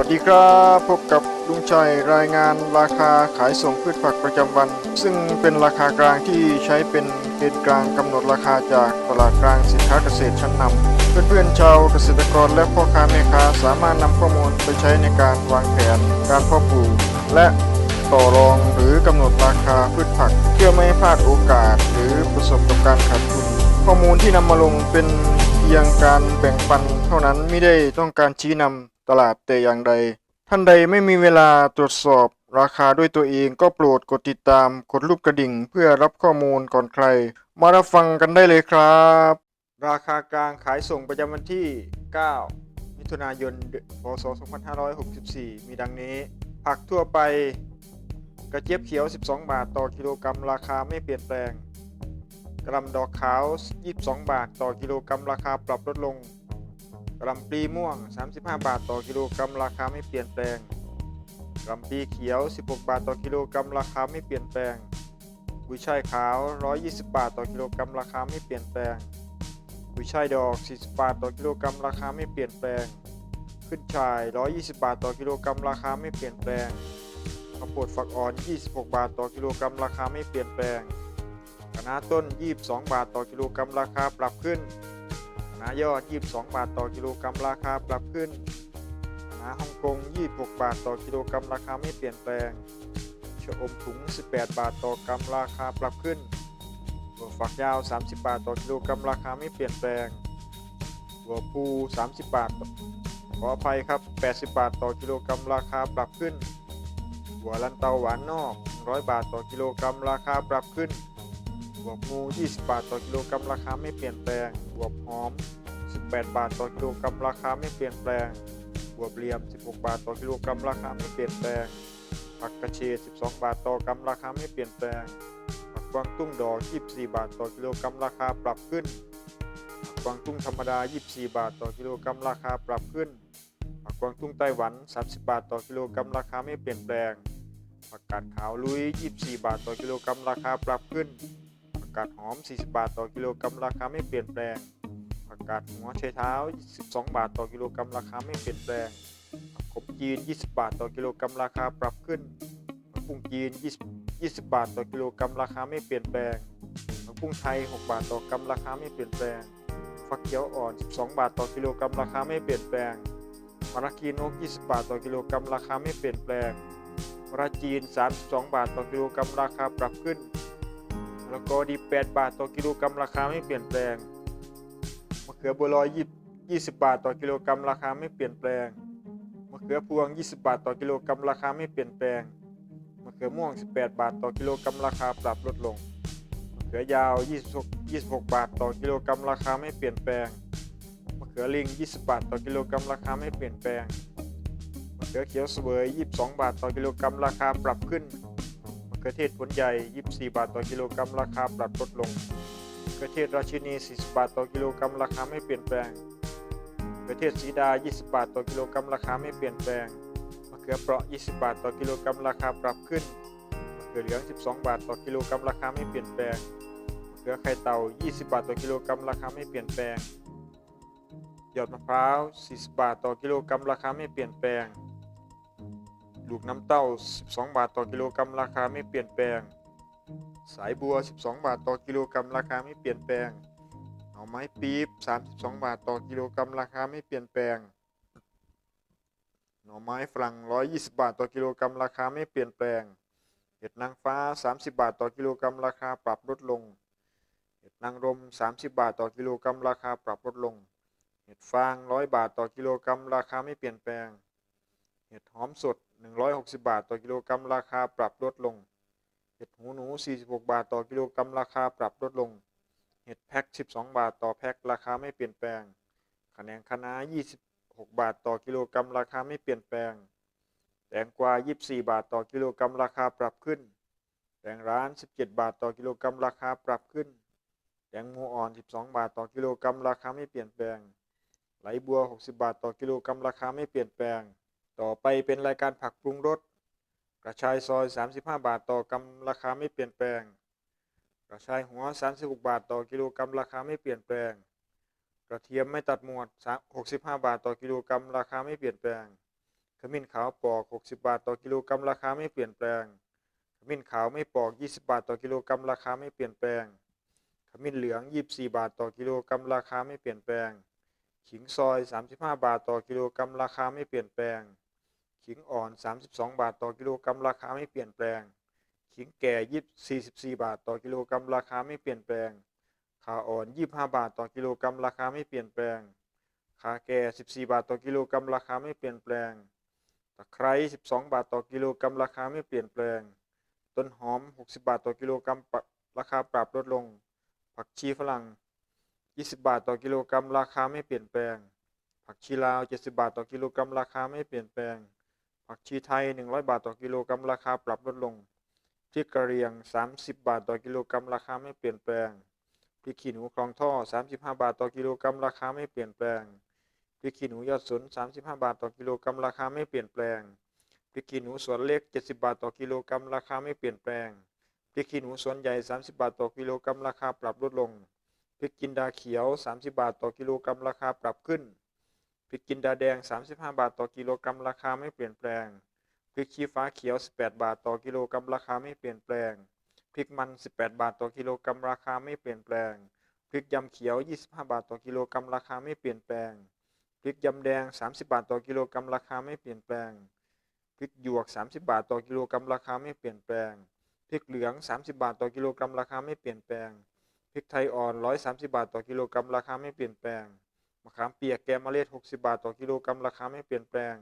วัสดีครับพบกับลุงชัยรายงานราคาขายส่งพืชผักประจำวัน ซึ่งเป็นราคากลางที่ใช้เป็นเกณฑ์กลางกำหนดราคาจากตลาดกลางสินค้าเกษตรชั้นนำเพื่อนๆชาวเกษตรกรและพ่อค้าแม่ค้าสามารถนำข้อมูลไปใช้ในการวางแผนการเพาะปลูกและต่อรองหรือกำหนดราคาพืชผัก เพื่อไม่ให้พลาดโอกาส หรือประสบกับการขาดทุน ข้อมูลที่นำมาลงเป็นเพียงการแบ่งปันเท่านั้นไม่ได้ต้องการชี้นำ ตลาดแต่อย่างใด ท่านใดไม่มีเวลาตรวจสอบราคาด้วยตัวเองก็โปรดกดติดตามกดรูปกระดิ่ง เพื่อรับข้อมูลก่อนใคร มารับฟังกันได้เลยครับ ราคากลางขายส่งประจำวันที่ 9 มิถุนายน พศ 2564 มีดังนี้ ผักทั่วไปกระเจี๊ยบเขียว 12 บาทต่อกิโลกรัมราคาไม่เปลี่ยนแปลงกระลำดอกขาว 22 บาทต่อกิโลกรัมราคาปรับลดลง กลำปลีม่วง 35 บาทต่อกิโลกรัมราคาไม่เปลี่ยนแปลงกลำปลีเขียว 16 บาทต่อกิโลกรัมราคาไม่เปลี่ยนแปลงกุยช่ายขาว 120 บาทต่อกิโลกรัมราคาไม่เปลี่ยนแปลงกุยช่ายดอก 40 บาทต่อกิโลกรัมราคาไม่เปลี่ยนแปลง ขึ้นช่าย 120 บาทต่อกิโลกรัมราคาไม่เปลี่ยนแปลงข้าวโพดฝักอ่อน 26 บาทต่อกิโลกรัมราคาไม่เปลี่ยนแปลงคะน้าต้น 22 บาทต่อกิโลกรัมราคาปรับขึ้น น้ายอด 22 บาทต่อกิโลกรัมราคาปรับขึ้นคะน้าฮ่องกง 26 บาทต่อกิโลกรัมราคาไม่เปลี่ยนแปลงชะอมถุง 18 บาทต่อกรัมราคาปรับขึ้นถั่วฝักยาว 30 บาทต่อกิโลกรัมราคาไม่เปลี่ยนแปลงถั่วพู 30 บาท ขออภัยครับ 80 บาทต่อกิโลกรัมราคาปรับขึ้น หัวลันเตาหวานนอก 100 บาทต่อกิโลกรัมราคาปรับขึ้น วบงู20 บาทต่อกิโลกรัมราคาไม่เปลี่ยนแปลง บวบหอม 18 บาทต่อกิโลกรัมราคาไม่เปลี่ยนแปลง บวบเหลี่ยม 16 บาทต่อกิโลกรัมราคาไม่เปลี่ยนแปลง ผักกระเฉด12 บาทต่อกรัมราคาไม่เปลี่ยนแปลง ผักกวางตุ้งดอก 24 บาทต่อกิโลกรัมราคาปรับขึ้น ผักกวางตุ้งธรรมดา 24 บาทต่อกิโลกรัมราคาปรับขึ้น ผักกวางตุ้งไต้หวัน 30 บาทต่อกิโลกรัมราคาไม่เปลี่ยนแปลงผักกาดขาวลุย 24 บาทต่อกิโลกรัมราคาปรับขึ้น กาดหอม 40 บาทต่อกิโลกรัมราคาไม่เปลี่ยนแปลง ผักกาดหัวไชเท้า 12 บาทต่อกิโลกรัมราคาไม่เปลี่ยนแปลงผักขมจีน 20 บาทต่อกิโลกรัมราคาปรับขึ้นผักบุ้งจีน 20 บาทต่อกิโลกรัมราคาไม่เปลี่ยนแปลงผักบุ้งไทย 6 บาทต่อกรัมราคาไม่เปลี่ยนแปลง ฟักเขียวอ่อน 12 บาทต่อกิโลกรัมราคาไม่เปลี่ยนแปลงมะระกีนก 20 บาทต่อกิโลกรัมราคาไม่เปลี่ยนแปลงระจีน 32 บาทต่อกิโลกรัมราคาปรับขึ้น แล้วก็ดี 8 บาทต่อกิโลกรัมราคาไม่เปลี่ยนแปลงมะเขือบัวลอย20 บาทต่อกิโลกรัมราคาไม่เปลี่ยนแปลงมะเขือพวง 20 บาทต่อกิโลกรัมราคาไม่เปลี่ยนแปลงมะเขือม่วง 18 บาทต่อกิโลกรัมราคาปรับลดลงมะเขือยาว 26 26 บาทต่อกิโลกรัมราคาไม่เปลี่ยนแปลงมะเขือลิง 20 บาทต่อกิโลกรัมราคาไม่เปลี่ยนแปลงมะเขือเขียวเสวย22 บาทต่อกิโลกรัมราคาปรับขึ้น มะเทศผลใหญ่ 24 บาทต่อกิโลกรัมราคาปรับลดลงมะเทศราชินี 40 บาทต่อกิโลกรัมราคาไม่เปลี่ยนแปลงมะเขือเทศสีดา 20 บาทต่อกิโลกรัมราคาไม่เปลี่ยนแปลง มะเขือเปราะ 20 บาทต่อกิโลกรัมราคาปรับขึ้น มะเขือเหลือง 12 บาทต่อกิโลกรัมราคาไม่เปลี่ยนแปลง มะเขือไข่เต่า 20 บาทต่อกิโลกรัมราคาไม่เปลี่ยนแปลง หยอดมะพร้าว 40 บาทต่อกิโลกรัมราคาไม่เปลี่ยนแปลง ลูกน้ำเต้า 12 บาทต่อกิโลกรัมราคาไม่เปลี่ยนแปลง สายบัว 12 บาทต่อกิโลกรัมราคาไม่เปลี่ยนแปลงหน่อไม้ปี๊บ32 บาทต่อกิโลกรัมราคาไม่เปลี่ยนแปลง หน่อไม้ฝรั่ง120 บาทต่อกิโลกรัมราคาไม่เปลี่ยนแปลง เห็ดนางฟ้า 30 บาทต่อกิโลกรัมราคาปรับลดลง เห็ดนางรม 30 บาทต่อกิโลกรัมราคาปรับลดลง เห็ดฟาง 100 บาทต่อกิโลกรัมราคาไม่เปลี่ยนแปลง เห็ดหอมสด 160 บาท ต่อกิโลกรัมราคาปรับลดลง เห็ดหูหนู 46 บาท ต่อกิโลกรัมราคาปรับลดลง เห็ดแพ็ค 12 บาท ต่อแพ็คราคาไม่เปลี่ยนแปลงคะแนนคะน้า26 บาท ต่อกิโลกรัมราคาไม่เปลี่ยนแปลง แตงกวา 24 บาท ต่อกิโลกรัมราคาปรับขึ้น แตงร้าน 17 บาท ต่อกิโลกรัมราคาปรับขึ้น แตงโมอ่อน 12 บาท ต่อกิโลกรัมราคาไม่เปลี่ยนแปลงไหลบัว 60 บาท ต่อกิโลกรัมราคาไม่เปลี่ยนแปลง ต่อไปเป็นรายการผักปรุงรสกระชายซอย 35 บาทต่อกรัมราคาไม่เปลี่ยนแปลง กระชายหัว 36 บาทต่อกิโลกรัมราคาไม่เปลี่ยนแปลง กระเทียมไม่ตัดหมวด 65 บาทต่อกิโลกรัมราคาไม่เปลี่ยนแปลง ขมิ้นขาวปอก 60 บาทต่อกิโลกรัมราคาไม่เปลี่ยนแปลง ขมิ้นขาวไม่ปอก 20 บาทต่อกิโลกรัมราคาไม่เปลี่ยนแปลง ขมิ้นเหลือง 24 บาทต่อกิโลกรัมราคาไม่เปลี่ยนแปลง ขิงซอย 35 บาทต่อกิโลกรัมราคาไม่เปลี่ยนแปลง ขิงอ่อน 32 บาทต่อกิโลกรัมราคาไม่เปลี่ยนแปลง ขิงแก่ยิบ44 บาทต่อกิโลกรัมราคาไม่เปลี่ยนแปลง ขาอ่อน 25 บาทต่อกิโลกรัมราคาไม่เปลี่ยนแปลง ขาแก่ 14 บาทต่อกิโลกรัมราคาไม่เปลี่ยนแปลง ตะไคร้ 12 บาทต่อกิโลกรัมราคาไม่เปลี่ยนแปลง ต้นหอม 60 บาทต่อกิโลกรัมปรับราคาปรับลดลง ผักชีฝรั่ง 20 บาทต่อกิโลกรัมราคาไม่เปลี่ยนแปลง ผักชีลาว 70 บาทต่อกิโลกรัมราคาไม่เปลี่ยนแปลง ผักชีไทย 100 บาทต่อกิโลกรัมราคาปรับลดลงพริกกระเรียง 30 บาทต่อกิโลกรัมราคาไม่เปลี่ยนแปลงพริกขี้หนูคลองท่อ 35 บาทต่อกิโลกรัมราคาไม่เปลี่ยนแปลงพริกขี้หนูยอดสน 35 บาทต่อกิโลกรัมราคาไม่เปลี่ยนแปลงพริกขี้หนูสวนเล็ก 70 บาทต่อกิโลกรัมราคาไม่เปลี่ยนแปลงพริกขี้หนูสวนใหญ่ 30 บาทต่อกิโลกรัมราคาปรับลดลงพริกจินดาเขียว 30 บาทต่อกิโลกรัมราคาปรับขึ้น พริกจินดาแดง 35 บาทต่อกิโลกรัมราคาไม่เปลี่ยนแปลง พริกชี้ฟ้าเขียว 18 บาทต่อกิโลกรัมราคาไม่เปลี่ยนแปลง พริกมัน 18 บาทต่อกิโลกรัมราคาไม่เปลี่ยนแปลง พริกยำเขียว 25 บาทต่อกิโลกรัมราคาไม่เปลี่ยนแปลง พริกยำแดง 30 บาทต่อกิโลกรัมราคาไม่เปลี่ยนแปลง พริกหยวก 30 บาทต่อกิโลกรัมราคาไม่เปลี่ยนแปลง พริกเหลือง 30 บาทต่อกิโลกรัมราคาไม่เปลี่ยนแปลง พริกไทยอ่อน 130 บาทต่อกิโลกรัมราคาไม่เปลี่ยนแปลง มะขามเปียกแกมเมล็ด 60 บาทต่อกิโลกรัมราคาไม่เปลี่ยนแปลง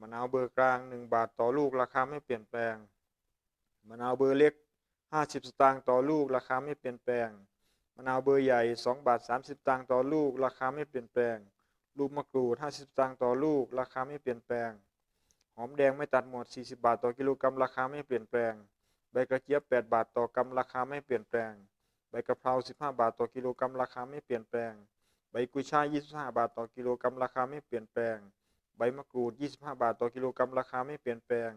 มะนาวเบอร์กลาง 1 บาทต่อลูกราคาไม่เปลี่ยนแปลง มะนาวเบอร์เล็ก 50 สตางค์ต่อลูกราคาไม่เปลี่ยนแปลง มะนาวเบอร์ใหญ่ 2 บาท 30 สตางค์ต่อลูกราคาไม่เปลี่ยนแปลง ลูกมะกรูด 50 สตางค์ต่อลูกราคาไม่เปลี่ยนแปลง หอมแดงไม่ตัดหมด 40 บาทต่อกิโลกรัมราคาไม่เปลี่ยนแปลง ใบกระเจี๊ยบ 8 บาทต่อกรัมราคาไม่เปลี่ยนแปลง ใบกะเพรา 15 บาทต่อกิโลกรัมราคาไม่เปลี่ยนแปลง กุยช่าย 25 บาทต่อกิโลกรัมราคาไม่เปลี่ยนแปลง ใบมะกรูด 25 บาทต่อกิโลกรัมราคาไม่เปลี่ยนแปลง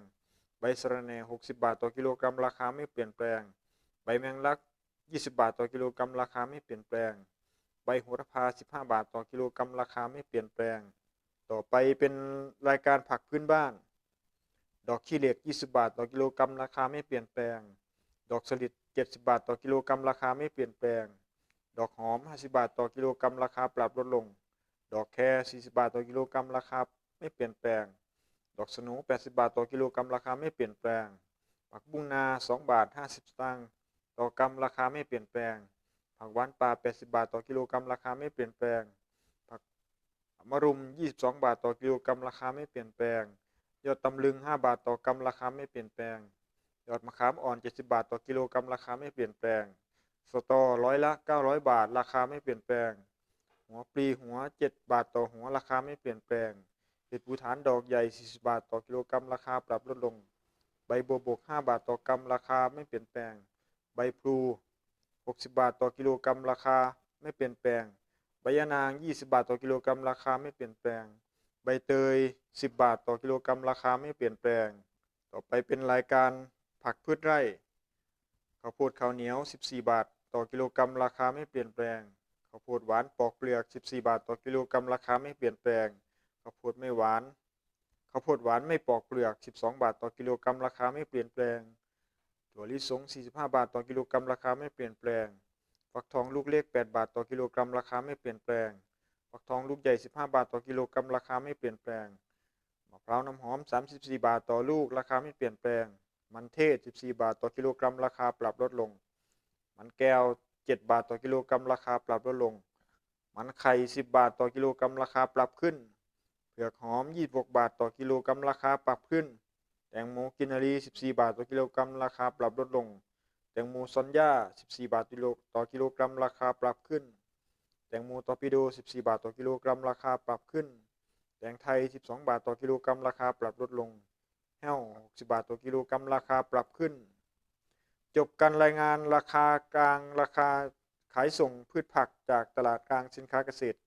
ใบสะระแหน่ 60 บาทต่อกิโลกรัมราคาไม่เปลี่ยนแปลง ใบแมงลัก 20 บาทต่อกิโลกรัมราคาไม่เปลี่ยนแปลง ใบโหระพา 15 บาทต่อกิโลกรัมราคาไม่เปลี่ยนแปลง ต่อไปเป็นรายการผักพื้นบ้าน ดอกขี้เหล็ก 20 บาทต่อกิโลกรัมราคาไม่เปลี่ยนแปลง ดอกสลิด 70 บาทต่อกิโลกรัมราคาไม่เปลี่ยนแปลง ดอกหอม 50 บาท ต่อกิโลกรัมราคาปรับลดลง ดอกแคร40 บาท ต่อกิโลกรัมราคาไม่เปลี่ยนแปลง ดอกสนู80 บาท ต่อกิโลกรัมราคาไม่เปลี่ยนแปลงผักบุ้งนา 2 บาท 50 สตางค์ต่อกรัมราคาไม่เปลี่ยนแปลง ผักหวานป่า 80 บาท ต่อกิโลกรัมราคาไม่เปลี่ยนแปลง ผักมะรุม 22 บาท ต่อกิโลกรัมราคาไม่เปลี่ยนแปลง ยอดตำลึง 5 บาท ต่อกรัมราคาไม่เปลี่ยนแปลง ยอดมะขามอ่อน 70 บาท ต่อกิโลกรัมราคาไม่เปลี่ยนแปลง สตอร้อยละ 900 บาท ราคาไม่เปลี่ยนแปลง หัวปลีหัว 7 บาทต่อหัวราคาไม่เปลี่ยนแปลงเห็ดภูฐานดอกใหญ่ 40 บาทต่อกิโลกรัมราคาปรับลดลง ใบบัวบก 5 บาทต่อกรัมราคาไม่เปลี่ยนแปลง ใบพลู 60 บาทต่อกิโลกรัมราคาไม่เปลี่ยนแปลง ใบยะนาง 20 บาทต่อกิโลกรัมราคาไม่เปลี่ยนแปลง ใบเตย 10 บาทต่อกิโลกรัมราคาไม่เปลี่ยนแปลง ต่อไปเป็นรายการผักพืชไร่ ข้าวโพดข้าวเหนียว 14 บาท ต่อกิโลกรัมราคาไม่เปลี่ยนแปลงข้าวโพดหวานปอกเปลือก 14 บาท ต่อกิโลกรัมราคาไม่เปลี่ยนแปลงข้าวโพดไม่หวานข้าวโพดหวานไม่ปอกเปลือก 12 บาท ต่อกิโลกรัมราคาไม่เปลี่ยนแปลงถั่วลิสง 45 บาท ต่อกิโลกรัมราคาไม่เปลี่ยนแปลงฟักทองลูกเล็ก 8 บาท ต่อกิโลกรัมราคาไม่เปลี่ยนแปลงฟักทองลูกใหญ่ 15 บาท ต่อกิโลกรัมราคาไม่เปลี่ยนแปลงมะพร้าวน้ำหอม 34 บาท ต่อลูกราคาไม่เปลี่ยนแปลง มันเทศ 14 บาทต่อกิโลกรัม ราคาปรับลดลง มันแก้ว 7 บาทต่อกิโลกรัม ราคาปรับลดลง มันไข่ 10 บาทต่อกิโลกรัม ราคาปรับขึ้น เผือกหอม 26 บาทต่อกิโลกรัม ราคาปรับขึ้น แตงโมกินนารี 14 บาทต่อกิโลกรัม ราคาปรับลดลง แตงโมซอนย่า 14 บาทต่อกิโลกรัม ราคาปรับขึ้น แตงโมตอร์ปิโด 14 บาทต่อกิโลกรัม ราคาปรับขึ้น แตงไทย 12 บาทต่อกิโลกรัม ราคาปรับลดลง แห้ว60 บาทต่อกิโลกรัมราคาปรับขึ้น จบการรายงานราคากลางราคาขายส่งพืชผักจากตลาดกลางสินค้าเกษตร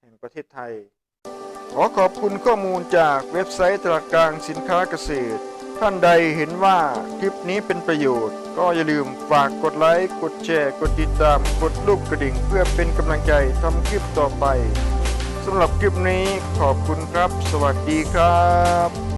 แห่งประเทศไทย ขอขอบคุณข้อมูลจากเว็บไซต์ตลาดกลางสินค้าเกษตร ท่านใดเห็นว่าคลิปนี้เป็นประโยชน์ ก็อย่าลืมฝากกดไลค์ กดแชร์ กดติดตาม กดรูปกระดิ่ง เพื่อเป็นกำลังใจทำคลิปต่อไปสำหรับคลิปนี้ขอบคุณครับ สวัสดีครับ